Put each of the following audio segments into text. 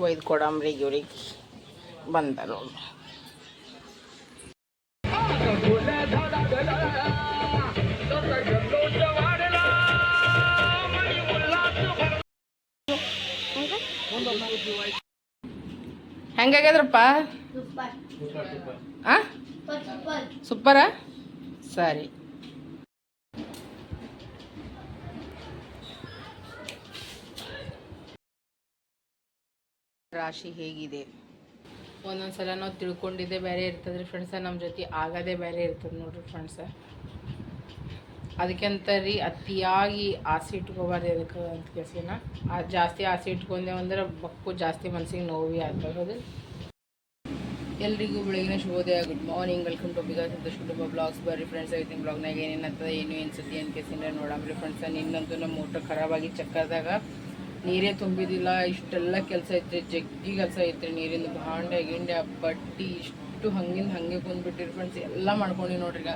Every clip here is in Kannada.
ಒಯ್ದು ಕೊಡಂಬ್ರಿ ಇವ್ರಿಗೆ ಬಂದ ನೋಡಿ ಹೆಂಗಾಗ್ಯದ್ರಪ್ಪ? ಹಾಂ ಸೂಪರಾ? ಸರಿ. ರಾಶಿ ಹೇಗಿದೆ? ಒಂದೊಂದು ಸಲ ನಾವು ತಿಳ್ಕೊಂಡಿದ್ದೆ ಬೇರೆ ಇರ್ತದ್ರಿ ಫ್ರೆಂಡ್ಸ ನಮ್ಮ ಜೊತೆ ಆಗೋದೇ ಬೇರೆ ಇರ್ತದೆ ನೋಡ್ರಿ ಫ್ರೆಂಡ್ಸ ಅದಕ್ಕೆ ಅಂತ ರೀ, ಅತಿಯಾಗಿ ಆಸೆ ಇಟ್ಕೋಬಾರ್ದು ಅದಕ್ಕೆ ಅಂತ ಕೇಸಿನ ಜಾಸ್ತಿ ಆಸೆ ಇಟ್ಕೊಂಡೆವು ಅಂದ್ರೆ ಬಕ್ಕು ಜಾಸ್ತಿ ಮನಸ್ಸಿಗೆ ನೋವಿ ಆಗ್ತದೆ. ಎಲ್ರಿಗೂ ಬೆಳಗಿನ ಶುಭೋದಯ good morning welcome to because ಅಂತ ಶುಭ ಬ್ಲಾಗ್ಸ್ ಬರ್ರಿ ಫ್ರೆಂಡ್ಸ್ ಐತಿ ಬ್ಲಾಗ್ನಾಗ ಏನೇನು ಆಗ್ತದೆ, ಏನು ಏನು ಸತಿ ಅಂತ ಕೇಸಿಂದ ನೋಡಮ್ರಿ ಫ್ರೆಂಡ್ಸ ನಿನ್ನಂತೂ ನಮ್ಮ ಮೋಟ್ರ್ ಖರಾಬಾಗಿ ಚಕ್ಕದಾಗ ನೀರೇ ತುಂಬಿದಿಲ್ಲ, ಇಷ್ಟೆಲ್ಲ ಕೆಲಸ ಐತ್ರಿ ಜಗ್ಗಿ ಕೆಲಸ ಐತ್ರಿ ನೀರಿಂದ ಭಾಂಡೆ, ಗಿಂಡೆ, ಬಟ್ಟಿ, ಇಷ್ಟು ಹಂಗಿಂದ ಹಂಗೆ ಕುಂದ್ಬಿಟ್ಟಿರಿ ಫ್ರೆಂಡ್ಸ್ ಎಲ್ಲ ಮಾಡ್ಕೊಂಡಿ ನೋಡ್ರಿ ಈಗ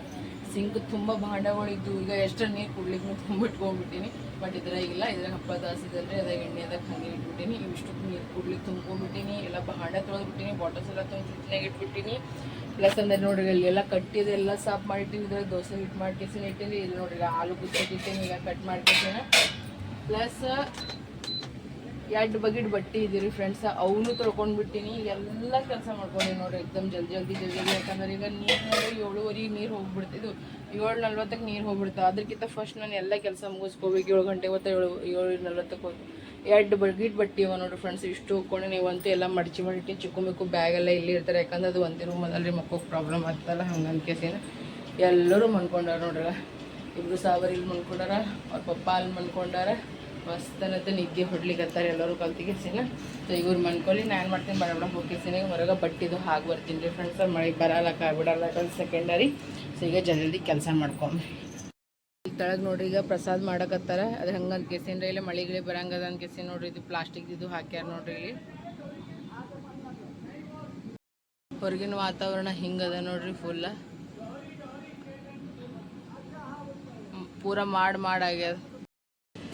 ಸಿಂಕ್ ತುಂಬ ಭಾಂಡೆಗಳಿದ್ದು ಈಗ ಎಷ್ಟು ನೀರು ಕುಡ್ಲಿಕ್ಕೆ ತುಂಬಿಟ್ಕೊಂಡ್ಬಿಟ್ಟಿನಿ. ಬಟ್ ಇದ್ರಾಗ ಇಲ್ಲ. ಇದ್ರಾಗ ಹಬ್ಬ ದಾಸಿದಲ್ರಿ ಅದಾಗ ಎಣ್ಣೆ ಅದಕ್ಕೆ ಹಂಗೆ ಇಟ್ಬಿಟ್ಟಿನಿ. ಇವಿಷ್ಟು ನೀರು ಕುಡ್ಲಿಕ್ಕೆ ತುಂಬ್ಕೊಂಡ್ಬಿಟ್ಟಿನಿ. ಎಲ್ಲ ಭಾಂಡೆ ತೊಳೆದ್ಬಿಟ್ಟಿನಿ. ಬಾಟಲ್ಸ್ ಎಲ್ಲ ತೊಳೆದು ಫ್ರಿಜ್ನಾಗ ಇಟ್ಬಿಟ್ಟಿನಿ. ಪ್ಲಸ್ ಅಂದ್ರೆ ನೋಡ್ರಿ ಅಲ್ಲಿ ಎಲ್ಲ ಕಟ್ಟಿದ ಎಲ್ಲ ಸಾಫ್ ಮಾಡಿಟ್ಟಿನಿ ಇದ್ರಾಗ ದೋಸೆ ಹಿಟ್ಟು ಮಾಡ್ಕೇಸಿನ ಇಟ್ಟಿನಿ. ಇಲ್ಲಿ ನೋಡ್ರಿ ಆಲೂ ಕುಚ್ಚಿಟ್ಟಿನಿ ಈಗ ಕಟ್ ಮಾಡ್ಕೇಸಿನ. ಪ್ಲಸ್ ಎರಡು ಬಗೆಟ್ ಬಟ್ಟೆ ಇದೀರಿ ಫ್ರೆಂಡ್ಸ್ ಅವನು ತೊಳ್ಕೊಂಡ್ಬಿಟ್ಟಿನಿ. ಎಲ್ಲ ಕೆಲಸ ಮಾಡ್ಕೊಂಡಿ ನೋಡ್ರಿ ಎಕ್ದಮ್ ಜಲ್ದಿ ಜಲ್ದಿ ಜಲ್ದಿ ಯಾಕಂದ್ರೆ ಈಗ ನೀರು ನೋಡ್ರಿ ಏಳುವರೆಗೆ ನೀರು ಹೋಗ್ಬಿಡ್ತಿದ್ದು ಏಳು ನಲ್ವತ್ತಕ್ಕೆ ನೀರು ಹೋಗ್ಬಿಡ್ತು ಅದಕ್ಕಿಂತ ಫಸ್ಟ್ ನಾನು ಎಲ್ಲ ಕೆಲಸ ಮುಗಿಸ್ಕೋಬೇಕು. ಏಳು ಗಂಟೆ ಹೊತ್ತು ಏಳು ಏಳು ನಲ್ವತ್ತಕ್ಕೆ ಹೋಗಿ ಎರಡು ಬಗೆಟ್ ಬಟ್ಟೆ ಇವ ನೋಡ್ರಿ ಫ್ರೆಂಡ್ಸ್ ಇಷ್ಟು ಹೋಗ್ಕೊಂಡು ನೀವಂತೂ ಎಲ್ಲ ಮಡಚಿ ಮಾಡಿಟ್ಟು ಚಿಕ್ಕಬೇಕು ಮಿಕ್ಕು ಬ್ಯಾಗ್ ಎಲ್ಲ ಇಲ್ಲಿ ಇರ್ತಾರೆ. ಯಾಕಂದ್ರೆ ಅದು ಒಂದೇ ರೂಮಲ್ಲಿ ಮಕ್ಕೋಕೆ ಪ್ರಾಬ್ಲಮ್ ಆಗ್ತಲ್ಲ ಹಂಗೆ ಅನ್ಕೇಸಿನ ಎಲ್ಲರೂ ಮನ್ಕೊಂಡಾರ ನೋಡ್ರಿ. ಇಬ್ಬರು ಸಾವರ್ ಇಲ್ಲಿ ಮನ್ಕೊಂಡಾರ, ಅವ್ರ ಪಪ್ಪ ಅಲ್ಲಿ ಮನ್ಕೊಂಡಾರ. ಮಸ್ತನತ್ತೆ ನಿದ್ದೆ ಹೊಡ್ಲಿಕ್ಕತ್ತಾರೆ ಎಲ್ಲರೂ ಕಲ್ತಿಗೆಸಿನ ಸೊ ಇವ್ರು ಮನ್ಕೊಳ್ಳಿ ನಾನು ಮಾಡ್ತೀನಿ ಬಡ ಬಡ ಹೋಗಿಸಿನ ಹೊರಗೆ ಬಟ್ಟಿದು ಹಾಗೆ ಬರ್ತೀನಿ ರೀ ಫ್ರೆಂಡ್ಸ್ ಮಳೆ ಬರಲ್ಲಕ್ಕ ಬಿಡಲ್ಲಕ್ಕ ಸೆಕೆಂಡರಿ ಸೊ ಈಗ ಜಲ್ದಿ ಕೆಲಸ ಮಾಡ್ಕೊಂಬ್ರಿ ತಳಗೆ ನೋಡ್ರಿ, ಈಗ ಪ್ರಸಾದ ಮಾಡಕತ್ತಾರ. ಅದು ಹಂಗೆ ಅಂತ ರೀ, ಇಲ್ಲ ಮಳೆ ಗಿಳಿ ಬರಂಗದ ಅಂತ ಕೇಸಿ ನೋಡ್ರಿ, ಇದು ಪ್ಲಾಸ್ಟಿಕ್ ಇದು ಹಾಕ್ಯಾರ ನೋಡ್ರಿ ಇಲ್ಲಿ. ಹೊರಗಿನ ವಾತಾವರಣ ಹಿಂಗದ ನೋಡ್ರಿ ಫುಲ್ಲ ಪೂರ ಮಾಡ್ ಮಾಡಾಗ್ಯದ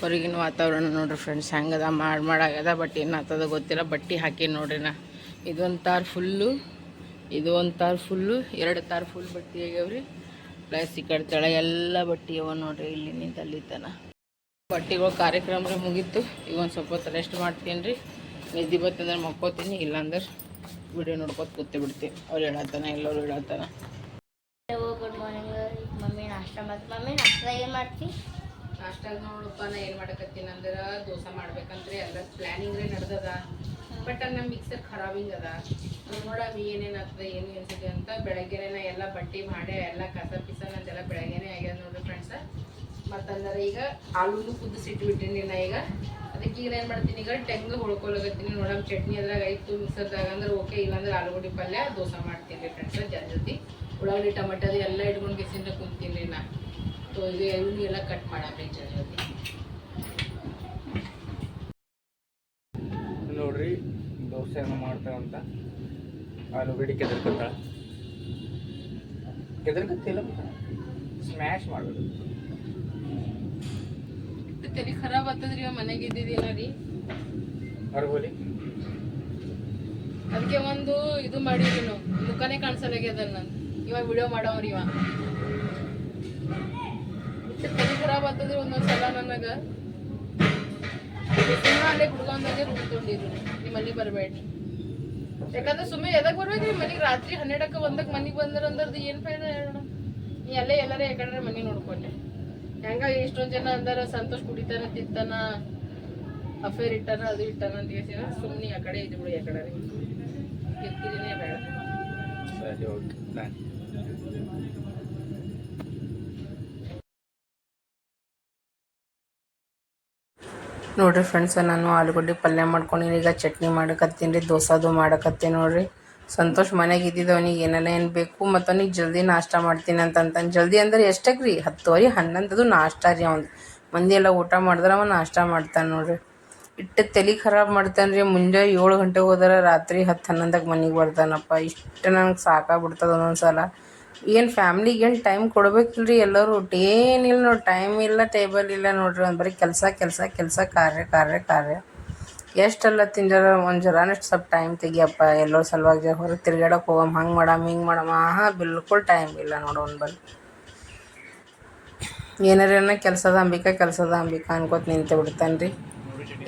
ಹೊರಗಿನ ವಾತಾವರಣ ನೋಡ್ರಿ ಫ್ರೆಂಡ್ಸ್ ಹೆಂಗದ? ಮಾಡಿ ಮಾಡಾಗದ ಬಟ್ ಏನು ಆಗ್ತದ ಗೊತ್ತಿಲ್ಲ. ಬಟ್ಟೆ ಹಾಕಿ ನೋಡ್ರಿ ನಾ ಇದೊಂದು ತಾರ್ ಫುಲ್ಲು ಇದು ಒಂದು ತಾರ್ ಫುಲ್ಲು ಎರಡು ತಾರ್ ಫುಲ್ ಬಟ್ಟೆ ಆಗ್ಯಾವ್ರಿ. ಪ್ಲಸ್ ಈ ಕಡೆ ತಳ ಎಲ್ಲ ಬಟ್ಟೆ ಅವ ನೋಡ್ರಿ ಇಲ್ಲಿ ನಿಂತ ಅಲ್ಲಿ ತನ. ಬಟ್ಟೆಗಳು ಕಾರ್ಯಕ್ರಮ ಮುಗೀತು. ಈಗ ಒಂದು ಸ್ವಲ್ಪ ಹೊತ್ತು ರೆಸ್ಟ್ ಮಾಡ್ತೀನಿ ರೀ ನಿದ್ದೆ ಬತ್ತಂದ್ರೆ ಮಕ್ಕೋತೀನಿ, ಇಲ್ಲಾಂದ್ರೆ ವಿಡಿಯೋ ನೋಡ್ಕೊತ ಕೂತು ಬಿಡ್ತೀನಿ. ಅವ್ರು ಹೇಳತ್ತಾನ ಎಲ್ಲರೂ ಹೇಳತ್ತಾನ ಗುಡ್ ಮಾರ್ನಿಂಗ್ ಮಮ್ಮಿ, ನಾಷ್ಟ ಮಾಡ್ತೀನಿ ಮಮ್ಮಿ, ನಾಷ್ಟ ಏನು ಮಾಡ್ತಿ? ನಾಷ್ಟಾಗ ನೋಡಪ್ಪ ನಾ ಏನು ಮಾಡಕತ್ತೀನಿ ಅಂದ್ರೆ ದೋಸೆ ಮಾಡ್ಬೇಕಂದ್ರೆ ಎಲ್ಲ ಪ್ಲ್ಯಾನಿಂಗ್ ರೇ ನಡ್ದದ ಬಟ್ ನಮ್ಮ ಮಿಕ್ಸರ್ ಖರಾಬಿಂಗ್ ಅದ. ನೋಡಮ್ಮಿ ಏನೇನು ಆಗ್ತದೆ, ಏನು ಅನ್ಸುತ್ತೆ ಅಂತ ಬೆಳಗ್ಗೆನೇ ನಾ ಎಲ್ಲ ಬಟ್ಟೆ ಮಾಡಿ ಎಲ್ಲ ಕಸ ಪಿಸ ನಂದೆಲ್ಲ ಬೆಳಗ್ಗೆನೇ ಆಗ್ಯದ ನೋಡ್ರಿ ಫ್ರೆಂಡ್ಸ ಮತ್ತಂದ್ರೆ ಈಗ ಆಲೂನು ಕುದಿಸಿಟ್ಬಿಟ್ಟಿನಿ ನಾ ಈಗ. ಅದಕ್ಕೆ ಈಗ ಏನು ಮಾಡ್ತೀನಿ, ಈಗ ಟೆಂಗ್ ಹೊಳ್ಕೊಳಗತ್ತೀನಿ ನೋಡಮ್ ಚಟ್ನಿ ಅದ್ರಾಗ ಐತು ಮಿಕ್ಸರ್ದಾಗ ಅಂದ್ರೆ ಓಕೆ ಇಲ್ಲಾಂದ್ರೆ ಆಲೂಗಡ್ಡೆ ಪಲ್ಯ, ದೋಸೆ ಮಾಡ್ತೀನಿ ರೀ ಫ್ರೆಂಡ್ಸ ಜನ ಜೊತೆ. ಉಳ್ಳಾಗಡ್ಡಿ ಟೊಮೆಟೊ ಎಲ್ಲ ಇಟ್ಕೊಂಡು ಬಿಸಿಂದ ಕುಂತೀನಿ ನಾ. ಸೊ ಇದು ಎಲ್ಲ ಕಟ್ ಮಾಡಾಕ್ರಿ ಜಲ್ದಿ ನೋಡ್ರಿ ದೋಸೆಯನ್ನು ಮಾಡ್ತಾವಂತ ಆಲೂಗಡ್ಡೆ ಕೆದರ್ಕತ್ತಾಳ. ಕೆದರ್ಕತ್ತಿಲ್ಲ ಸ್ಮ್ಯಾಶ್ ಮಾಡೋದು ತಲೆ ಖರಾಬ್ ಆಗ್ತದ್ರಿ ಮನೆಗೆ ಇದ್ದಿದ್ದೀನ ರೀ. ಹೊರಗೋಲಿ ಅದಕ್ಕೆ ಒಂದು ಇದು ಮಾಡಿರಿ ನಾವು ಮುಖನೇ ಕಾಣಿಸಲಾಗ್ಯದ ನಾನು ಇವಾಗ ವಿಡಿಯೋ ಮಾಡವ್ರಿ ಇವ. ತಲೆ ಖರಾಬ್ ಒಂದೊಂದ್ ಸಲ ನನಗೆ. ಅಲ್ಲೇ ಕುಡ್ಕೊಂಡಂಗೆ ಕುಡ್ಕೊಂಡಿರು ನಿಮ್ಮ ಮನೆಗೆ ಬರಬೇಡ್ರಿ. ಯಾಕಂದ್ರೆ ಸುಮ್ಮನೆ ಎದಕ್ ಬರ್ಬೇಕ್ರಿ ಮನೆಗೆ? ರಾತ್ರಿ ಹನ್ನೆರಡಕ್ಕೆ ಒಂದಕ್ಕೆ ಮನೆಗೆ ಬಂದ್ರ ಅಂದ್ರದ್ದು ಏನು ಫೈದ ಹೇಳೋಣ? ನೀ ಅಲ್ಲೇ ಎಲ್ಲಾರ ಯಾಕಂದ್ರೆ ಮನೆ ನೋಡ್ಕೊಂಡೆ. ಹೆಂಗ ಇಷ್ಟೊಂದು ಜನ ಅಂದಾರ, ಸಂತೋಷ್ ಕುಡಿತಾನ, ತಿಂತಾನ, ಅಫೇರ್ ಇಟ್ಟಾನ, ಅದು ಇಟ್ಟಾನ ಅಂತ ಹೇಳ್ತೀರ? ಸುಮ್ಮನೆ ಆ ಕಡೆ ಇದು ಬಿಡಿ ಆ ಕಡೆ ಬೇಡ. ಸರಿ, ಓಕೆ. ನೋಡ್ರಿ ಫ್ರೆಂಡ್ಸ್ ನಾನು ಆಲೂಗಡ್ಡೆ ಪಲ್ಯ ಮಾಡ್ಕೊಂಡಿನಿ ಈಗ ಚಟ್ನಿ ಮಾಡಕತ್ತೀನಿ ರೀ, ದೋಸಾದು ಮಾಡಕತ್ತೀನಿ ನೋಡಿರಿ. ಸಂತೋಷ್ ಮನೆಗೆ ಇದ್ದಿದ್ದವನಿಗೆ ಏನೆಲ್ಲ ಏನು ಬೇಕು ಮತ್ತು ಅವನಿಗೆ ಜಲ್ದಿ ನಾಷ್ಟ ಮಾಡ್ತೀನಿ ಅಂತಂತಂದು. ಜಲ್ದಿ ಅಂದ್ರೆ ಎಷ್ಟಕ್ಕೆ ರೀ ಹತ್ತುವರೆ, ಹನ್ನೊಂದದು ನಾಷ್ಟ ರೀ ಅವ್ನು. ಮಂದಿ ಎಲ್ಲ ಊಟ ಮಾಡಿದ್ರೆ ಅವ ನಾಷ್ಟ ಮಾಡ್ತಾನೆ ನೋಡಿರಿ. ಇಟ್ಟು ತಲೆ ಖರಾಬ್ ಮಾಡ್ತಾನೆ ರೀ, ಮುಂಜೆ ಏಳು ಗಂಟೆಗೆ ಹೋದ್ರೆ ರಾತ್ರಿ ಹತ್ತು ಹನ್ನೊಂದಕ್ಕೆ ಮನೆಗೆ ಬರ್ತಾನಪ್ಪ. ಇಷ್ಟು ನನಗೆ ಸಾಕಾಗ್ಬಿಡ್ತದೆ ಒಂದೊಂದು ಸಲ ಏನು ಫ್ಯಾಮ್ಲಿಗೆ ಏನು ಟೈಮ್ ಕೊಡ್ಬೇಕಿಲ್ರಿ ಎಲ್ಲರೂ? ಏನಿಲ್ಲ ನೋಡಿ ಟೈಮ್ ಇಲ್ಲ ಟೇಬಲ್ ಇಲ್ಲ ನೋಡ್ರಿ ಒಂದು ಬರೀ ಕೆಲಸ ಕೆಲಸ ಕೆಲಸ, ಕಾರ್ಯ ಕಾರ್ಯ ಕಾರ್ಯ. ಎಷ್ಟೆಲ್ಲ ತಿಂಜರ ಒಂದು ಜರಾನಷ್ಟು ಸ್ವಲ್ಪ ಟೈಮ್ ತೆಗಿಯಪ್ಪ. ಎಲ್ಲೋ ಸಲುವಾಗಿ ಹೊರಗೆ ತಿರ್ಗಾಡಕ್ಕೆ ಹೋಗಮ್, ಹಂಗೆ ಮಾಡಮ್, ಹಿಂಗೆ ಮಾಡಮ್ಮ ಹಾಂ ಬಿಲ್ಕುಲ್ ಟೈಮ್ ಇಲ್ಲ ನೋಡು ಒಂದು ಬಲ್. ಏನಾರ ಕೆಲಸದ ಅಂಬಿಕಾ ಕೆಲಸದ ಅಂಬಿಕಾ ಅನ್ಕೋತ ನಿಂತು ಬಿಡ್ತಾನೆ ರೀ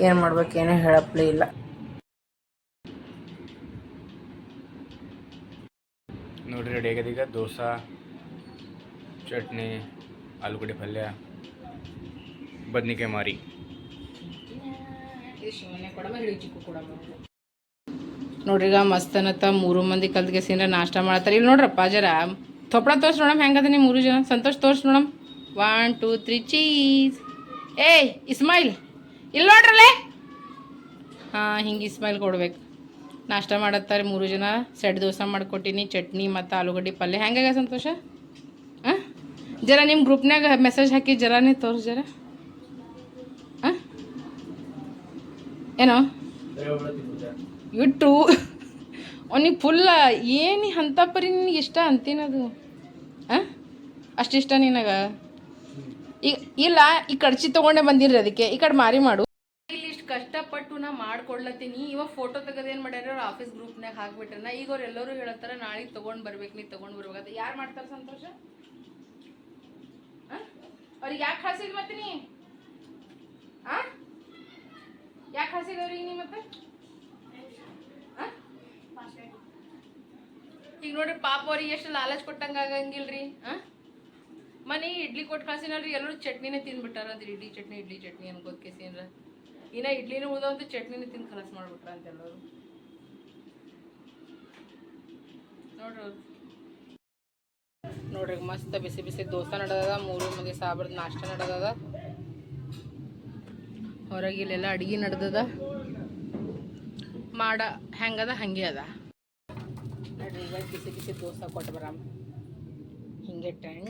ಏನು ಮಾಡ್ಬೇಕು ಏನೂ ಹೇಳಪ್ಲೇ ಇಲ್ಲ. ರೆಡಿ ಆಗ್ಯದ ಈಗ ದೋಸೆ ಚಟ್ನಿ ಆಲೂಗಡ್ಡೆ ಪಲ್ಯ ಬದ್ನಿಕಾಯಿ ಮಾರಿ ನೋಡ್ರಿ ಈಗ ಮಸ್ತ್ ಅನ್ನತ್ತ ಮೂರು ಮಂದಿ ಕಲ್ತ್ಗೆ ಸೀನ್ರ ನಾಷ್ಟ ಮಾಡತ್ತಾರ ಇಲ್ಲಿ ನೋಡ್ರಪ್ಪ ಜರ ತೊಪ್ಪಳ ತೋರ್ಸಿ ನೋಡಮ್ ಹೆಂಗದ ನೀವು ಮೂರು ಜನ ಸಂತೋಷ ತೋರ್ಸಿ ನೋಡಮ್ ಒನ್ ಟೂ ತ್ರೀ ಚೀಸ್ ಏಯ್ ಇಸ್ಮೈಲ್ ಇಲ್ಲಿ ನೋಡ್ರಲ್ಲೇ ಹಾಂ ಹಿಂಗೆ ಇಸ್ಮಾಯಿಲ್ ಕೊಡ್ಬೇಕು ನಾಷ್ಟ ಮಾಡತ್ತಾರೆ ಮೂರು ಜನ ಸೆಟ್ ದೋಸೆ ಮಾಡಿಕೊಟ್ಟಿನಿ, ಚಟ್ನಿ ಮತ್ತು ಆಲೂಗಡ್ಡೆ ಪಲ್ಯ. ಹೆಂಗಾಗ ಸಂತೋಷ? ಹಾಂ ಜರ ನಿಮ್ಮ ಗ್ರೂಪ್ನಾಗ ಮೆಸೇಜ್ ಹಾಕಿ ಜರಾನೇ ತೋರ್ಸ್ ಜರ. ಹಾಂ ಏನೋ? ಇಟ್ಟು. ಅವನಿಗೆ ಫುಲ್ಲ ಏನು ಅಂತ ಪರಿ ನಿನಗೆ ಇಷ್ಟ ಅಂತೀನದು. ಹಾಂ ಅಷ್ಟಿಷ್ಟ ನಿನಗೆ? ಈಗ ಇಲ್ಲ, ಈ ಕಡ್ಚಿ ತೊಗೊಂಡೆ ಬಂದಿರ್ರಿ ಅದಕ್ಕೆ. ಈ ಕಡೆ ಮಾರಿ ಮಾಡು. ನಾ ಮಾಡ್ಕೊಡ್ಲತ್ತೀನಿ ಇವಾಗ ಫೋಟೋ ಏನು ಮಾಡ್ಯಾರ? ಅವ್ರ ಆಫೀಸ್ ಗ್ರೂಪ್ನಾಗ ಹಾಕ್ಬಿಟ್ರನ. ಈಗ ಅವ್ರು ಎಲ್ಲರೂ ಹೇಳತ್ತಾರ ನಾಳೆ ತೊಗೊಂಡು ಬರ್ಬೇಕು, ನೀ ತೊಗೊಂಡು ಬರ್ಬೇಕಂತ ಯಾರು ಮಾಡ್ತಾರೆ ಸಂತೋಷ? ಅವ್ರಿಗೆ ಯಾಕೆ ಹಾಸಿದ್ ಮತ್ತೆ ನೀ? ಯಾಕೆ ಹಾಸಿದ ಅವ್ರಿಗೆ ನೀ ಮತ್ತೆ? ಈಗ ನೋಡ್ರಿ ಪಾಪ ಅವ್ರಿಗೆ ಎಷ್ಟು ಲಾಲಚ್ ಕೊಟ್ಟಂಗ ಆಗಂಗಿಲ್ರಿ, ಹಾಂ? ಮನೆ ಇಡ್ಲಿ ಕೊಟ್ಟು ಕಳ್ಸಿನಲ್ರಿ ಎಲ್ಲರೂ ಚಟ್ನಿನೇ ತಿಂದ್ಬಿಟ್ಟಾರ ಅದ್ರ ಇಡ್ಲಿ ಚಟ್ನಿ ಇಡ್ಲಿ ಚಟ್ನಿ ಅನ್ಕೋದ್ ಕೇಸಿನ್ರ. ಇನ್ನ ಇಡ್ಲಿನೂ ಉಳ್ದಂತ ಚಟ್ನಿನೂ ತಿಂದು ಖಲಾಸ್ ಮಾಡ್ಬಿಟ್ರ ಅಂತ ಎಲ್ಲರು ನೋಡ್ರಿ. ನೋಡ್ರಿ ಮಸ್ತ್ ಬಿಸಿ ಬಿಸಿ ದೋಸೆ ನಡೆದದ, ಮೂರು ಮಂದಿ ಸಾಬ್ರದ ನಾಷ್ಟ ನಡೆದದ. ಹೊರಗೆ ಇಲ್ಲೆಲ್ಲ ಅಡ್ಗೆ ನಡ್ದದ. ಮಾಡ, ಹೆಂಗದ, ಹಂಗೆ ಅದ. ನೋಡ್ರಿ ಈಗ ಬಿಸಿ ಬಿಸಿ ದೋಸೆ ಕೊಟ್ಟು ಬರಾಮ. ಹಿಂಗೆ ಟಣ್.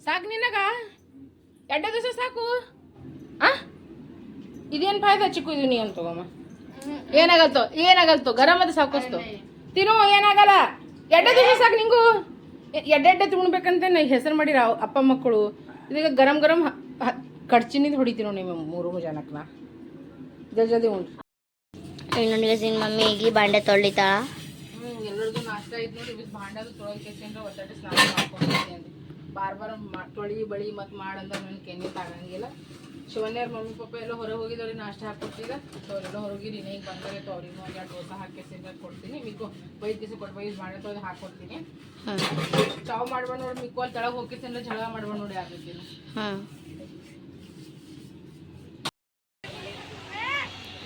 ಸಾಕು ನಿನಗ? ಎಡ್ಡ ದೋಸೆ ಸಾಕು? ಆ? ಇದೇನು ಫಾಯ್ದ ಚಿಕ್ಕು ಇದು ನೀ ಅಂತ ತಗೊಮ್ಮ. ಏನಾಗಲ್ತೋ ಏನಾಗಲ್ತೋ ಗರಂ ಅದು ಸಾಕಷ್ಟು ತಿನ್ನು ಏನಾಗಲ್ಲ. ಎಡ್ಡೆ ದಿವಸ ಸಾಕು ನಿಂಗು. ಎಡ್ಡೆಡ್ಡೆ ಎಡ್ಡೆ ಎಡ್ಡೆ ತಿನ್ಬೇಕಂತ ನಾ ಹೆಸರು ಮಾಡಿರ ಅಪ್ಪ ಮಕ್ಕಳು. ಇದೀಗ ಗರಂ ಗರಂ ಕಡ್ಚಿನಿಂದ ಹೊಡಿತೀವಿ ನೋಡಿ ನೀವು ಮೂರು ಜನಕ್ಕೆ ನಾ ಜಲ್ದಿ ಜಲ್ದಿ ಉಂಟು ಇನ್ನೊಂದು ಸಿನ್ ಮಮ್ಮಿ ಈಗ ಬಾಂಡೆ ತೊಳಿತಾ ಎಲ್ಲರಿಗೂ ನಾಷ್ಟ ಐತ್ ನೋಡಿ ಇವ್ ಭಾಂಡದು ತೊಳೋಕೆ ಅಂದ್ರೆ ಒತ್ತಟೆ ಸ್ನಾನ ಮಾಡ್ಕೊಂಡು ಬಾರ್ ಬಾರ್ ತೊಳಿ ಬಳಿ ಮತ್ತು ಮಾಡಂದ್ರೆ ನನ್ಗೆ ಕೆನ್ನಿ ತಾಗಂಗಿಲ್ಲ. ಶಿವನ್ಯರ ಮಮ್ಮಿ ಪಪ್ಪ ಎಲ್ಲ ಹೊರಗೆ ಹೋಗಿದವ್ರಿ ನಾಷ್ಟ ಸೊ ಅವರೆಲ್ಲ ಹೊರಗಿರಿ ಈಗ ಬಂದರೆ ಅವ್ರಿಗೆ ಒಂದು ಎರಡು ದೋಸೆ ಹಾಕಿ ಕೊಡ್ತೀನಿ. ಮಿಕ್ಕು ಬೈದ್ ದಿವಸ ಕೊಟ್ಟು ಬೈದ್ ಮಾಡಿ ತೊಳೆದು ಹಾಕ್ಕೊಡ್ತೀನಿ. ಚಾವ್ ಮಾಡ್ಬೇಡ ನೋಡಿ ಮಿಕ್ಕು ಅಲ್ಲಿ ತೆಳಗೆ ತಿಂದ್ರೆ ಜಳ ಮಾಡ್ಬೇಡ ನೋಡಿ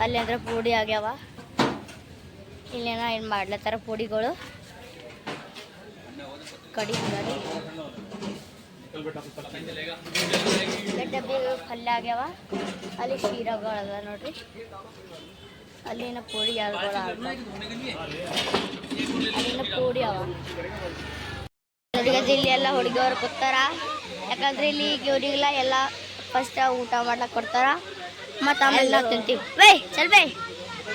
ಅಲ್ಲಿ ಅಂದ್ರೆ ಪೂಡಿ ಆಗ್ಯಾವ. ಇಲ್ಲೇನ ಏನು ಮಾಡ್ಲತ್ತಾರ ಪೂಡಿಗಳು. ಕಡಿ ಡಬ್ಬಿ ಪಲ್ಯ ಆಗ್ಯಾವ. ಅಲ್ಲಿ ಶೀರಗಳು ಅದ ನೋಡ್ರಿ. ಅಲ್ಲಿನ ಪೂಡಿ ಯಾವ್ಗಳು ಅಲ್ಲಿನ ಪೂಡಿ ಅವ. ಇಲ್ಲಿ ಎಲ್ಲ ಹುಡುಗಿಯವ್ರು ಕೂತಾರ. ಯಾಕಂದ್ರೆ ಇಲ್ಲಿ ಇವರಿಗೆಲ್ಲ ಎಲ್ಲ ಫಸ್ಟ್ ಊಟ ಮಾಡ್ಲಾಕ್ ಕೊಡ್ತಾರ. ಮತ್ತು ಆಮೇಲೆ ತಿಂತೀವಿ ವೇ ಚಲ್ ಬೇ.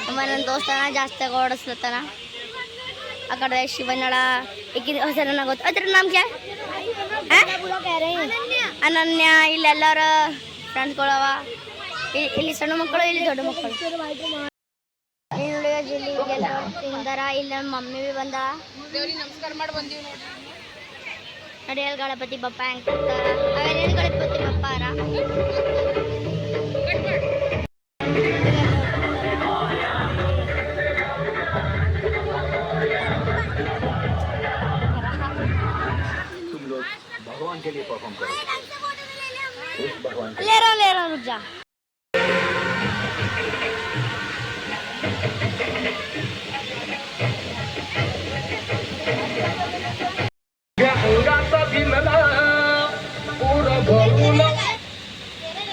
ಅಮ್ಮ ನನ್ನ ದೋಸ್ತನ ಜಾಸ್ತಿ ಓಡಿಸ್ಲತ್ತಾನ. ಆ ಕಡೆ ಶಿವನಳ ಈಗಿನ ಹೆಸರು ನನಗೆ ಗೊತ್ತು ಅದ್ರ ನಮ್ಗೆ? ಅನನ್ಯ ಇಲ್ಲೆಲ್ಲರ ಫ್ರೆಂಡ್ಸ್ಗಳವ ಇಲ್ಲಿ ಸಣ್ಣ ಮಕ್ಕಳು ಇಲ್ಲಿ ದೊಡ್ಡ ಮಕ್ಕಳು? ಇಲ್ಲಿ ಜಿಲ್ಲೆಗೆಲ್ಲ ತಿಂದಾರ ಇಲ್ಲಿ ಮಮ್ಮಿ ಬಿ ಬಂದ. ನಮಸ್ಕಾರ ಮಾಡಿ ಬಂದೀವಿ ನೋಡಿ ನಡೆಯಲ್ ಗಣಪತಿ ಬಪ್ಪ ಹೆಂಗ್ ಅವೇನೇನು ಗಣಪತಿ?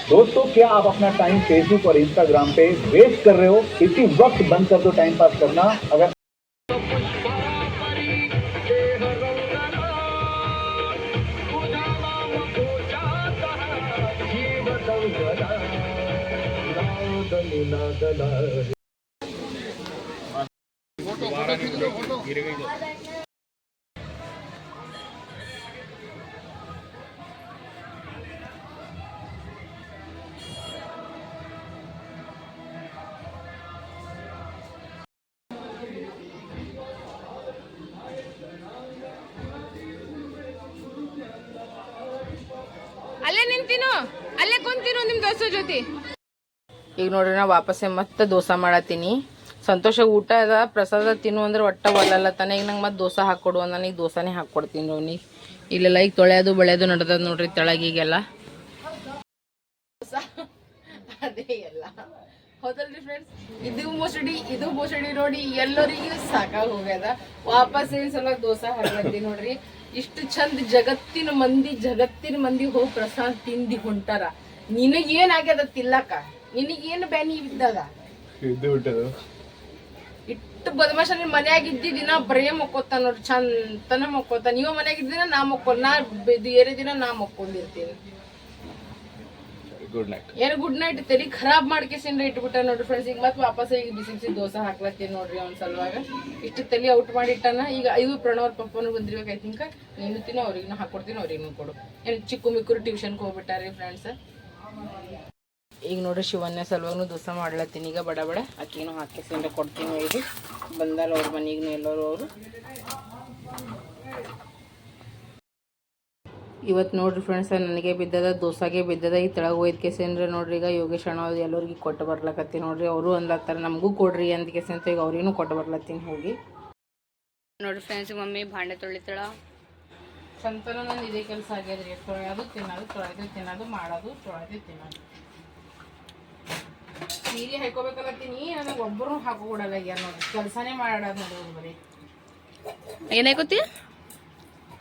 दोस्तों, क्या आप अपना टाइम फेसबुक और इंस्टाग्राम पे वेस्ट कर रहे हो? इसी वक्त बंद कर दो टाइम पास करना। अगर ಕುಂತಿನು ದೋಸೆ ಜೊತೆ? ಈಗ ನೋಡ್ರಿ ನಾ ವಾಪಸ್ ಮತ್ತೆ ದೋಸೆ ಮಾಡತ್ತೀನಿ. ಸಂತೋಷ ಊಟ ಅದ ಪ್ರಸಾದ ತಿನ್ನು ಅಂದ್ರೆ ಒಟ್ಟ ಒಲ್ಲಲ್ಲ ತಾನೆ. ಈಗ ನಂಗೆ ಮತ್ತೆ ದೋಸೆ ಹಾಕ್ಕೊಡು ಈಗ ದೋಸಾನೆ ಹಾಕ್ಕೊಡ್ತೀನಿ ಅವ್ನಿಗೆ ಇಲ್ಲೆಲ್ಲ ಈಗ ತೊಳೆಯೋದು ಬೆಳೆಯೋದು ನಡೆದದ ನೋಡ್ರಿ ತೆಳಗೀಗೆಲ್ಲ ಅದೇ ಎಲ್ಲ. ಹೌದಲ್ರಿ ಫ್ರೆಂಡ್ಸ್ ಇದು ಮೊಸಡಿ ಇದು ಮೊಸಡಿ ನೋಡಿ ಎಲ್ಲರಿಗೂ ಸಾಕಾಗಿ ಹೋಗ್ಯದ. ವಾಪಸ್ ಏನ್ ಸಲ ದೋಸೆ ಹಾಕಿ ನೋಡ್ರಿ. ಇಷ್ಟು ಚಂದ ಜಗತ್ತಿನ ಮಂದಿ ಜಗತ್ತಿನ ಮಂದಿ ಹೋಗಿ ಪ್ರಸಾದ್ ತಿಂದಿ ಹೊಂಟಾರ. ನಿನಗೇನ್ ಆಗ್ಯದ ತಿಲ್ಲಕ ನಿನಗೇನ್ ಬ್ಯಾನಿ ಇದ್ದಾಗ ಇಟ್ಟು ಬದಮಾಶ ನಿನ್ ಮನ್ಯಾಗ ಇದ್ದಿದಿನ ಬರೇ ಮಕ್ಕೋತ ನೋಡ್ರಿ ಚಂತನ ಮಕ್ಕೋತ. ನೀವು ಮನ್ಯಾಗ ಇದ್ದಿನ ನಾ ಮಕ್ಕ ನಾ ಏರೇ ದಿನ ನಾ ಮಕ್ಕೊಂಡಿರ್ತೀನಿ. ಗುಡ್ ನೈಟ್ ಏನು ಗುಡ್ ನೈಟ್ ತಲೆ ಖರಾಬ್ ಮಾಡ್ಕೇಸಿಂದ ಇಟ್ಬಿಟ್ಟ ನೋಡ್ರಿ ಫ್ರೆಂಡ್ಸ್ ಈಗ ಮತ್ತೆ ವಾಪಸ್ ಈಗ ಬಿಸಿ ಬಿಸಿ ದೋಸೆ ಹಾಕ್ಲತ್ತೀನಿ ನೋಡ್ರಿ ಅವ್ನ ಸಲುವಾಗ. ಇಷ್ಟು ತಲೆ ಔಟ್ ಮಾಡಿಟ್ಟನ. ಈಗ ಐದು ಪ್ರಣವ್ರ ಪಪ್ಪನೂ ಬಂದಿರ್ಬೇಕು ಐ ತಿಂಕ ನೀನು ತಿನ್ನೋ ಅವ್ರಿಗೂ ಹಾಕೊಡ್ತೀನಿ ಅವ್ರಿಗೂ ಕೊಡು. ಏನು ಚಿಕ್ಕು ಮಿಕ್ಕರು ಟ್ಯೂಷನ್ಗೆ ಹೋಗ್ಬಿಟ್ಟಾರಿ ಫ್ರೆಂಡ್ಸ್ ಈಗ ನೋಡ್ರಿ ಶಿವನ್ಯ ಸಲುವಾಗ್ನು ದೋಸೆ ಮಾಡ್ಲತ್ತೀನಿ. ಈಗ ಬಡ ಬಡ ಅಕ್ಕಿನೂ ಹಾಕಿಸಿಂದ ಕೊಡ್ತೀನಿ ಇದು ಬಂದಾರ ಅವ್ರ ಮನೆಗೂ ಎಲ್ಲರೂ ಅವರು. ಇವತ್ತು ನೋಡ್ರಿ ಫ್ರೆಂಡ್ಸ್ ನನಗೆ ಬಿದ್ದದ, ದೋಸಾಗೆ ಬಿದ್ದದ, ಈ ತೆಳಗೆ ಒಯ್ದು ಕೇಸೇನ್ರಿ ನೋಡ್ರಿ. ಈಗ ಯೋಗೇಶ್ ಅಣ್ಣ ಅವ್ರು ಎಲ್ಲರಿಗೆ ಕೊಟ್ಟು ಬರ್ಲಕತ್ತೀನಿ ನೋಡ್ರಿ. ಅವರು ಅನ್ಲತ್ತಾರ ನಮಗೂ ಕೊಡ್ರಿ ಅಂತ ಕೇಸಂತ ಈಗ ಅವ್ರಿಗೂ ಕೊಟ್ಟು ಬರ್ಲತ್ತೀನಿ ಹೋಗಿ. ನೋಡ್ರಿ ಫ್ರೆಂಡ್ಸ್ ಮಮ್ಮಿ ಭಾಂಡೆ ತೊಳಿತಾಳ. ಸಂತನ ನನ್ನ ಇದೇ ಕೆಲಸ ಆಗ್ಯದ್ರಿ ತೊಳೆಯೋದು ತಿನ್ನೋದು ತೊಳೆದು ತಿನ್ನೋದು ಮಾಡೋದು ತೊಳೆದು ತಿನ್ನೋದು. ಸೀರೆ ಹಾಕೋಬೇಕಲ್ಲತ್ತೀನಿ ನನಗೆ ಒಬ್ಬರು ಹಾಕೋಬಿಡಲ್ಲ ಯಾರು ನೋಡಿ. ಕೆಲಸನೇ ಮಾಡೋದು ನೋಡಿ ಬರೀ. ಏನಾಯ್ಕೋತಿ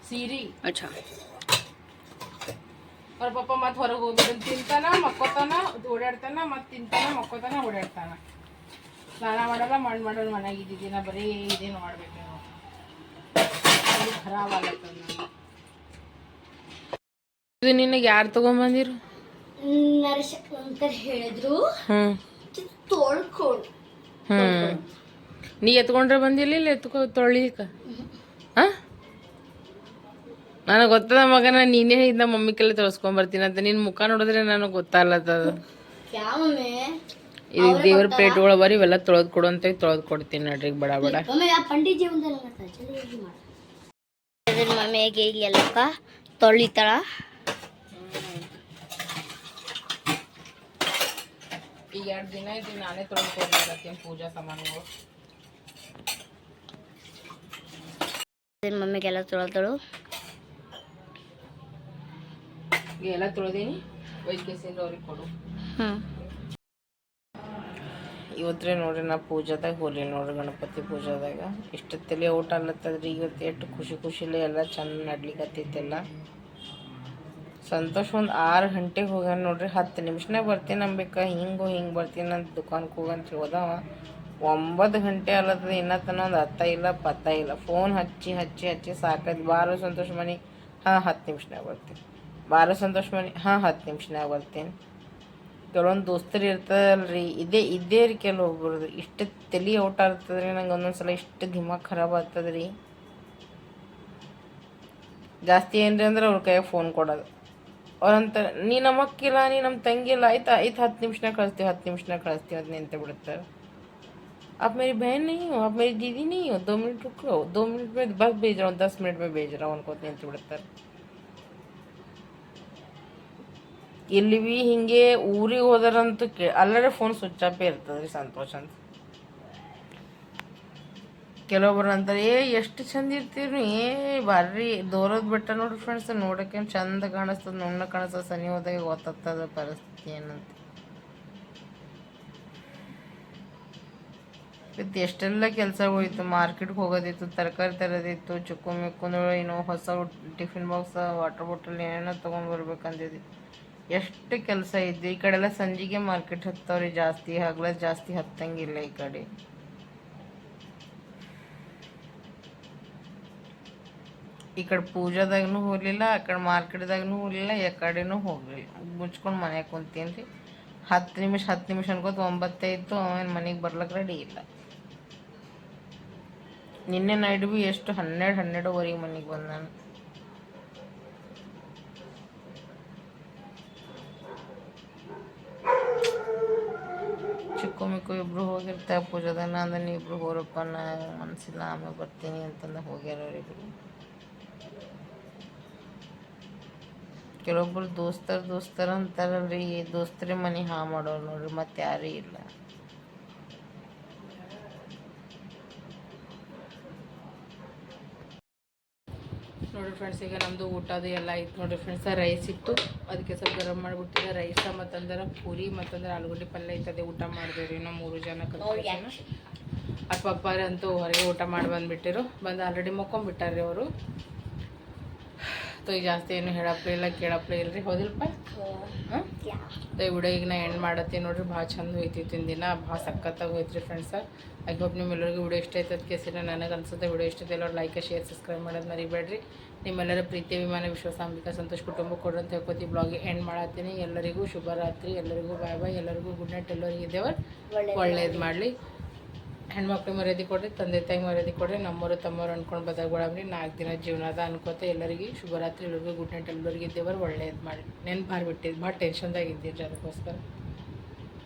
ಸೀರೆ. ಅಚ್ಚಾ. ಅವ್ರ ಪಪ್ಪ ಮತ್ತೆ ಹೊರಗೆ ಹೋಗ್ಬಿಟ್ಟು ತಿಂತಾನ ಮಕ್ಕೋತಾನ ಓಡಾಡ್ತಾನ ಮತ್ತೆ ತಿಂತಾನ ಮಕ್ಕೋತಾನ ಓಡಾಡ್ತಾನ. ಸ್ನಾನ ಮಾಡಲ್ಲ ಮಣ್ಣು ಮಾಡೋದು ಮನೆಯಾಗ ಇದ್ದಿದ್ದೀನ ಬರೀ ಇದೇನು ಮಾಡ್ಬೇಕು ಖರಾಬ್ ಆಗತ್ತದ ಇದು ನಿನಗೆ ಯಾರು ತಗೊಂಬಂದಿರು ಅಂತ ಹೇಳಿದ್ರು. ಹ್ಞೂ ಹ್ಮ್. ನೀ ಎತ್ಕೊಂಡ್ರೆ ಬಂದಿಲ್ಲ ಇಲ್ಲ ಎತ್ಕೊ ತೊಳಿಕ ಹಾಂ? ನನಗೆ ಗೊತ್ತದ ಮಗನ ನೀನೇ ಇದ್ದ ಮಮ್ಮಿ ಕೆಲ ತೊಳ್ಸ್ಕೊಂಡ್ ಬರ್ತೀನಿ ಅಂತ. ನಿನ್ ಮುಖ ನೋಡಿದ್ರೆ ನನಗೆ ಗೊತ್ತಾಗ್ಲತ್ತದ ಮಮ್ಮಿ ಇದು ದೇವ್ರ ಪ್ಲೇಟ್ಗಳು ಬರೀ ಇವೆಲ್ಲ ತೊಳೆದು ಕೊಡು ಅಂತ ತೊಳೆದು ಕೊಡ್ತೀನಿ ನೋಡ್ರಿ ಈಗ ಬಡ ಬಡ. ಮಮ್ಮಿಗೆ ಎಲ್ಲಕ್ಕ ತೊಳಿತಾಳ ಈಗ ಎರಡು ದಿನ ಇದು ನಾನೇ ತೊಳೆದು ಕೊಡ್ಲಾಕತ್ತೀನಿ ಪೂಜಾ ಸಾಮಾನುಗಳು. ಮಮ್ಮಿಗೆಲ್ಲ ತೊಳೆದಳು? ಎಲ್ಲ ತೊಳೆದೀನಿ ವೈದ್ಯಸಿಂದ ಅವ್ರಿಗೆ ಕೊಡು. ಹ್ಮ್. ಇವತ್ತೇ ನೋಡ್ರಿ ನಾ ಪೂಜಾದಾಗ ಹೋಲಿ ನೋಡ್ರಿ ಗಣಪತಿ ಪೂಜಾದಾಗ. ಇಷ್ಟು ತಲೆ ಔಟ್ ಅಲ್ಲತ್ತದ್ರಿ ಇವತ್ತು ಎಷ್ಟು ಖುಷಿ ಖುಷಿಲಿ ಎಲ್ಲ ಚೆಂದ ನಡ್ಲಿಕತ್ತೈತೆಲ್ಲ. ಸಂತೋಷ್ ಒಂದು ಆರು ಗಂಟೆಗೆ ಹೋಗ್ಯಾನ ನೋಡ್ರಿ, ಹತ್ತು ನಿಮಿಷನಾಗ ಬರ್ತೀನಿ ನಂಬಿಕ ಹಿಂಗೆ ಹಿಂಗೆ ಬರ್ತೀನಿ ಅಂತ ದುಕಾನ್ಗೆ ಹೋಗಂತ ಹೋದವ ಒಂಬತ್ತು ಗಂಟೆ ಅಲ್ಲದ ಇನ್ನತನ ಒಂದು ಅತ್ತ ಇಲ್ಲ, ಪತ್ತ ಇಲ್ಲ. ಫೋನ್ ಹಚ್ಚಿ ಹಚ್ಚಿ ಹಚ್ಚಿ ಸಾಕೈತಿ. ಬಾರೋ ಸಂತೋಷ ಮನೆ, ಹಾಂ, ಹತ್ತು ನಿಮಿಷನಾಗ ಬರ್ತೀನಿ. ಬಾರೋ ಸಂತೋಷ ಮನೆ, ಹಾಂ, ಹತ್ತು ನಿಮಿಷನಾಗ ಬರ್ತೀನಿ. ಕೆಲವೊಂದು ದೋಸ್ತರು ಇರ್ತದಲ್ರಿ, ಇದೇ ಇದೇ ರೀ ಕೆಲವೊಬ್ಬರದು ಇಷ್ಟು ತಲೆ ಔಟ್ ರೀ ನಂಗೆ ಒಂದೊಂದ್ಸಲ ಇಷ್ಟು ದಿಮಾಗ್ ಖರಾಬ್ ಆಗ್ತದ್ರಿ. ಜಾಸ್ತಿ ಏನ್ರಿ ಅಂದ್ರೆ ಅವ್ರ ಕೈಯಾಗ ಫೋನ್ ಕೊಡೋದು. ಅವ್ರಂತ ನೀ ನಮ್ಮ ಅಕ್ಕಿಲ್ಲ ನೀ ನಮ್ಮ ತಂಗಿಲ್ಲ ಆಯ್ತು ಆಯ್ತು ಹತ್ತು ನಿಮಿಷನಾಗ ಕಳಿಸ್ತೀವಿ ಹತ್ತು ನಿಮಿಷನಾಗ ಕಳಿಸ್ತೀವಿ ಅಂತ ನಿಂತೆ ಬಿಡುತ್ತಾರೆ आप मेरी बहन नहीं हो आप मेरी दीदी नहीं हो दो मिनट रुक लो दो मिनट में बस भेज रहा हूँ दस मिनट में भेज रहा हूँ उनको ನಿಂತು ಬಿಡ್ತಾರೆ ಇಲ್ಲಿ ಬಿ ಹಿಂಗೆ ಊರಿಗೆ ಹೋದರಂತೂ ಕೇ ಅಲ್ಲರೇ ಫೋನ್ ಸ್ವಿಚ್ ಆಫ್ ಇರ್ತದ್ರಿ ಸಂತೋಷ ಅಂತ ಕೆಲವೊಬ್ರು ಅಂತಾರೆ, ಏ, ಎಷ್ಟು ಚಂದ ಇರ್ತೀರಿ ಏ, ಬರ್ರಿ. ದೂರದ ಬೆಟ್ಟ ನೋಡ್ರಿ ಫ್ರೆಂಡ್ಸ್ ನೋಡಕ್ಕೆ ಚಂದ ಕಾಣಿಸ್ತದ, ನುಣ್ಣ ಕಾಣಿಸ್ತದ, ಸನಿ ಹೋದಾಗ ಗೊತ್ತಾಗ್ತದ ಪರಿಸ್ಥಿತಿ ಏನಂತ. ಇತ್ತು ಎಷ್ಟೆಲ್ಲ ಕೆಲಸ ಹೋಯಿತು ಮಾರ್ಕೆಟ್ಗೆ ಹೋಗೋದಿತ್ತು, ತರಕಾರಿ ತರೋದಿತ್ತು, ಚುಕ್ಕು ಮಿಕ್ಕು ಏನೋ ಹೊಸ ಟಿಫಿನ್ ಬಾಕ್ಸ್ ವಾಟರ್ ಬಾಟಲ್ ಏನೇನೋ ತೊಗೊಂಬರ್ಬೇಕಂದಿದ್ವಿ ಎಷ್ಟು ಕೆಲಸ ಇದ್ದು ಈ ಕಡೆ ಎಲ್ಲ ಸಂಜೆಗೆ ಮಾರ್ಕೆಟ್ ಹತ್ತವ್ರಿ ಜಾಸ್ತಿ, ಹಗ್ಲ ಜಾಸ್ತಿ ಹತ್ತಂಗಿಲ್ಲ ಈ ಕಡೆ. ಈ ಕಡೆ ಪೂಜಾದಾಗೂ ಹೋಗಲಿಲ್ಲ, ಆ ಕಡೆ ಮಾರ್ಕೆಟ್ದಾಗೂ ಹೋಗಲಿಲ್ಲ, ಈ ಕಡೆನೂ ಹೋಗಲಿಲ್ಲ. ಮುಚ್ಕೊಂಡು ಮನೆಗೆ ಕುಂತೀನಿ. ರೀ ಹತ್ತು ನಿಮಿಷ ಹತ್ತು ನಿಮಿಷ ಅನ್ಕೋತ ಒಂಬತ್ತೈತು ಅವನ ಮನೆಗೆ ಬರ್ಲಿಕ್ಕೆ ರೆಡಿ ಇಲ್ಲ. ನಿನ್ನೆ ನೈಟ್ ಭೀ ಎಷ್ಟು ಹನ್ನೆರಡು, ಹನ್ನೆರಡುವರೆಗೆ ಮನೆಗೆ ಬಂದ ನಾನು. ಚಿಕ್ಕು ಮಿಕ್ಕು ಇಬ್ರು ಹೋಗಿರ್ತಾರೆ ಪೂಜಾದನ್ನ ಅಂದ್ರೆ ಇಬ್ರು ಹೋರಪ್ಪ, ನಾ ಮನ್ಸಿಲ್ಲ, ಆಮೇಲೆ ಬರ್ತೀನಿ ಅಂತಂದು ಹೋಗ್ಯಾರ ಅವ್ರಿಬ್ರು. ಕೆಲವೊಬ್ರು ದೋಸ್ತರ ದೋಸ್ತರ ಅಂತಾರಲ್ರಿ ದೋಸ್ತರೇ ಮನೆ ಹಾ ಮಾಡೋರು ನೋಡ್ರಿ, ಮತ್ತೆ ಯಾರೂ ಇಲ್ಲ. ನೋಡ್ರಿ ಫ್ರೆಂಡ್ಸ್ ಈಗ ನಮ್ಮದು ಊಟದು ಎಲ್ಲ ಇತ್ತು ನೋಡ್ರಿ ಫ್ರೆಂಡ್ಸ್ ರೈಸ್ ಇತ್ತು. ಅದಕ್ಕೆ ಸ್ವಲ್ಪ ಗರಂ ಮಾಡಿಬಿಟ್ಟಿದ್ದೆ ರೈಸ ಮತ್ತಂದ್ರೆ ಪೂರಿ, ಮತ್ತಂದ್ರೆ ಆಲೂಗಡ್ಡೆ ಪಲ್ಯ ಇತ್ತದೆ ಊಟ ಮಾಡಿದೆ ರೀ ನಾವು ಮೂರು ಜನ ಆ ಪಪ್ಪಾರ ಅಂತೂ ಹೊರಗೆ ಊಟ ಮಾಡಿ ಬಂದುಬಿಟ್ಟಿರು. ಬಂದು ಆಲ್ರೆಡಿ ಮಕ್ಕೊಂಬಿಟ್ಟಾರ್ರಿ ಅವರು. ತೊ ಜಾಸ್ತಿ ಏನು ಹೇಳಪ್ಲೇ ಇಲ್ಲ, ಕೇಳಪ್ಲೇ ಇಲ್ರಿ ಹೌದಿಲ್ಪ ಈ ವಿಡಿಯೋ ಈಗ ನಾ ಎಂಡ್ ಮಾಡತ್ತೀನಿ ನೋಡ್ರಿ, ಭಾಳ ಚಂದ ಹೋಯ್ತಿತ್ತು ದಿನ, ಭಾಳ ಸಖತ್ತಾಗಿ ಹೋಯ್ತು ರೀ ಫ್ರೆಂಡ್ಸ ಐ ಹೋಪ್ ನಿಮ್ಮೆಲ್ಲರಿಗೂ ವಿಡಿಯೋ ಇಷ್ಟ ಆಯ್ತದ ಕೇಸಿನ ನನಗೆ ಅನ್ಸುತ್ತೆ ವಿಡಿಯೋ ಇಷ್ಟ ಎಲ್ಲರೂ ಲೈಕ್ ಶೇರ್ ಸಬ್ಸ್ಕ್ರೈಬ್ ಮಾಡೋದು ಮರಿಬೇಡ್ರಿ. ನಿಮ್ಮೆಲ್ಲರ ಪ್ರೀತಿ ವಿಮಾನ ವಿಶ್ವಾಸ ಅಂಬಿಕಾ ಸಂತೋಷ್ ಕುಟುಂಬ ಕೊಡು ಅಂತ ಹೇಳ್ಕೊತಿ ಬ್ಲಾಗ್ ಎಂಡ್ ಮಾಡತ್ತೀನಿ. ಎಲ್ಲರಿಗೂ ಶುಭರಾತ್ರಿ, ಎಲ್ಲರಿಗೂ ಬಾಯ್ ಬಾಯ್ ಎಲ್ಲರಿಗೂ ಗುಡ್ ನೈಟ್ ಎಲ್ಲರಿಗೂ ದೇವರ್ ಒಳ್ಳೇದು ಮಾಡಲಿ. ಹೆಣ್ಮಕ್ಳು ಮರ್ಯಾದೆ ಕೊಡ್ರಿ, ತಂದೆ ತಾಯಿ ಮರ್ಯಾದೆ ಕೊಡ್ರಿ ನಮ್ಮವರು ತಮ್ಮವ್ರು ಅನ್ಕೊಂಡು ಬದಲಾಗ್ಬಿಡಮ್ರಿ ನಾಲ್ಕು ದಿನ ಜೀವನದ ಅನ್ಕೋತ ಎಲ್ಲರಿಗೂ ಶುಭರಾತ್ರಿ, ಎಲ್ಲರಿಗೂ ಗುಡ್ ನೈಟ್ ಎಲ್ಲರಿಗೂ ಇದ್ದೇವರು ಒಳ್ಳೇದು ಮಾಡಿ ನೆನ್ಪು ಭಾಳ ಬಿಟ್ಟಿದ್ದು ಭಾಳ ಟೆನ್ಷನ್ದಾಗಿದ್ದೀರಿ ಅದಕ್ಕೋಸ್ಕರ